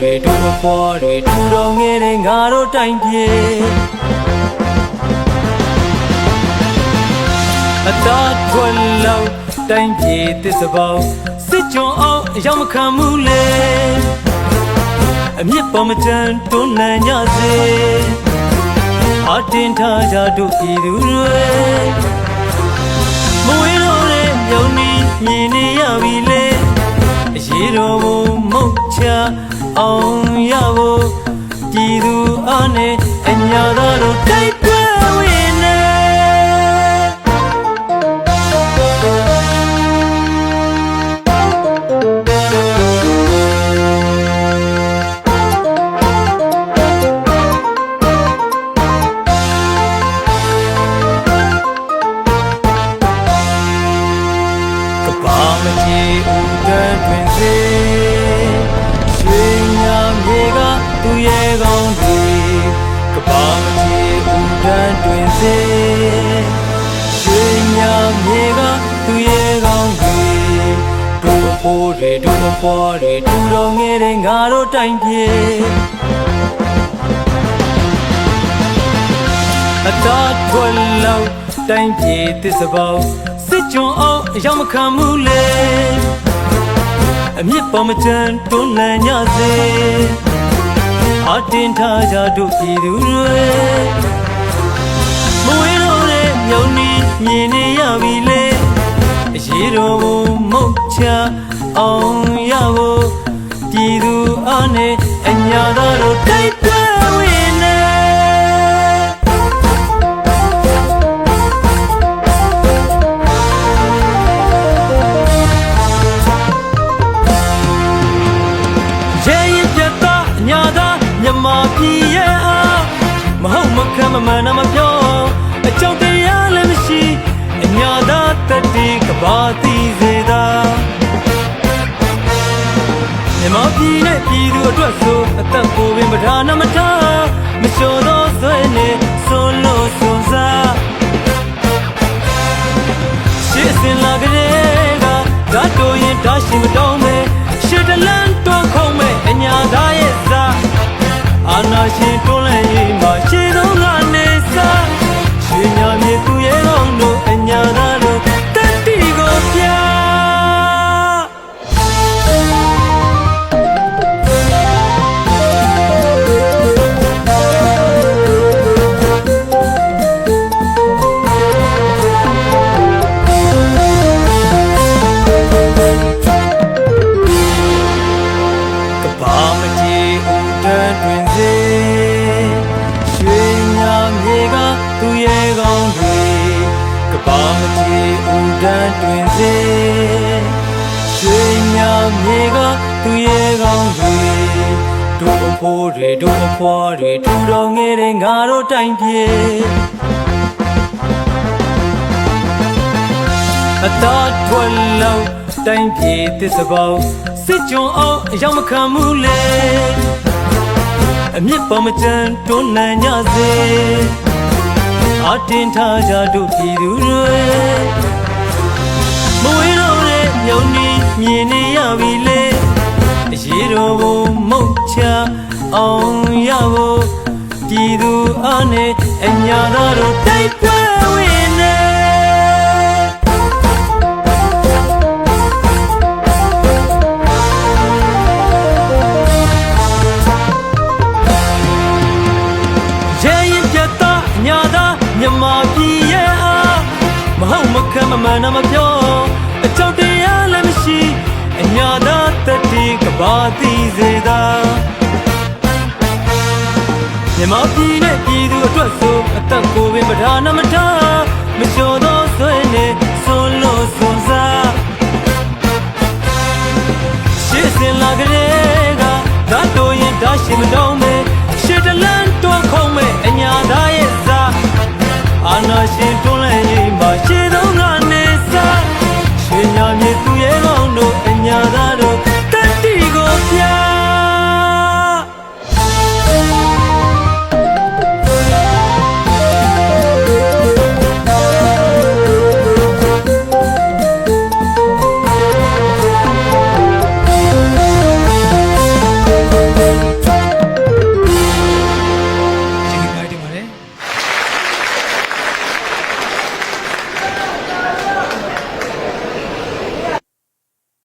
တို့အဖော်တွေထူတော်ငယ်တဲ့ငါတို့တိုင်းပြည်အသာထွယ်လောက်တိုင်းပြည်တစ္ဆပေါင်းစစ်ကြုံအောင်အရောက်မခံမှုလေအမြင့်ပေါ်မချမ်းတွန်းလှန်ကြစေအတင်ထားကြတို့ပြည်သူတွေမဝေးတော့တဲ့မြုံနီမြင်နေရပြီလေအရေးတော်ဘုံမုတ်ချ အောင်ရဖို့ပြည်သူအားနဲ့အညာတော်တို့တိုက် ဖိုးတွေတို့အဖွားတွေတူတော်ငယ်တဲ့ငါတို့တိုင်းပြည်အသာထွယ်လောက်တိုင်းပြည်တစ္ဆပေါင်းစစ်ကြုံအောင်အရောက်မခံမှုလေအမြင့်ပေါ်မချမ်းတွန်းလှန်ကြစေအတင်ထားကြတို့ပြည်သူတွေမဝေးတော့တဲ့မြုံနီမြင်နေရပြီလေအရေးတော်ဘုံမုတ် ချအောင်ရဖို့ပြည်သူအားနဲ့အညာတော်တို့တိုက်ပွဲဝင်နေရဲရင်ပြတ်သားအညာသားမြမပြည်ရဲ့အားမဟုတ်မခံမမှန်တော့မပြောအကြောင်းတရားလည်းမရှိအညာသားတတိကဘာတိစေ ပြည်နဲ့ပြည်သူအတွက်ဆိုအသက်ကိုပင်ပဓာနာမထားမလျှော်သောဆွေနဲ့ဆိုလို့ဆိုစားရှေ့အစင်လာကလေးကဓာတ်တို့ရင်ဓာတ်ရှိမတောင်းမဲရှေ့တလန်းတော့ခုံးမဲအညာသားရဲ့စားအာနာရှင်တွ ကြီးဦးတန်းတွင်စေရွှေညာမြေကသူရဲ့ကောင်းတွေတို့အဖိုးတွေတို့အဖွားတွေထူတော်ငယ်တဲ့ငါတို့တိုင်းပြည်အသာထွယ်လောက်တိုင်းပြည်တစ္ဆပေါင်းစစ်ကြုံအောင်အရောက်မခံမှုလေအမြင့်ပေါ်မချမ်းတွန်းလှန်ကြစေအတင်ထားကြတို့ပြည်သူတွေ မဝေးတော့တဲ့မြုံနီမြင်နေရပြီလေအရေးတော်ဘုံမုတ်ချအောင်ရဖို့ပြည်သူအားနဲ့အညာတော်တို့တိုက်ပွဲဝင်နေရဲရင်ပြတ်သားအညာသားမြမပြည်ရဲ့အားမဟုတ်မခံမမှန်တော့မပြော ဘာသိစေသာမြမပြည်နဲ့ပြည်သူအတွက်ဆိုအသက်ကိုပင်ပဓာနာမထားမချော်သောဆွေနဲ့ဆွလို့ဆွန်စားရှေ့စင်လာကြတဲ့ကဓာတ်တော်ရင်ဓာတ်ရှင်မတော်မယ်ရှေ့တလန်းတော်ခုံးမယ်အညာသားရဲ့စာအာနာရှင်တွန်းလှန်ရေးမှာရှေ့တော့ငါနေစားရှင်ညာမြေ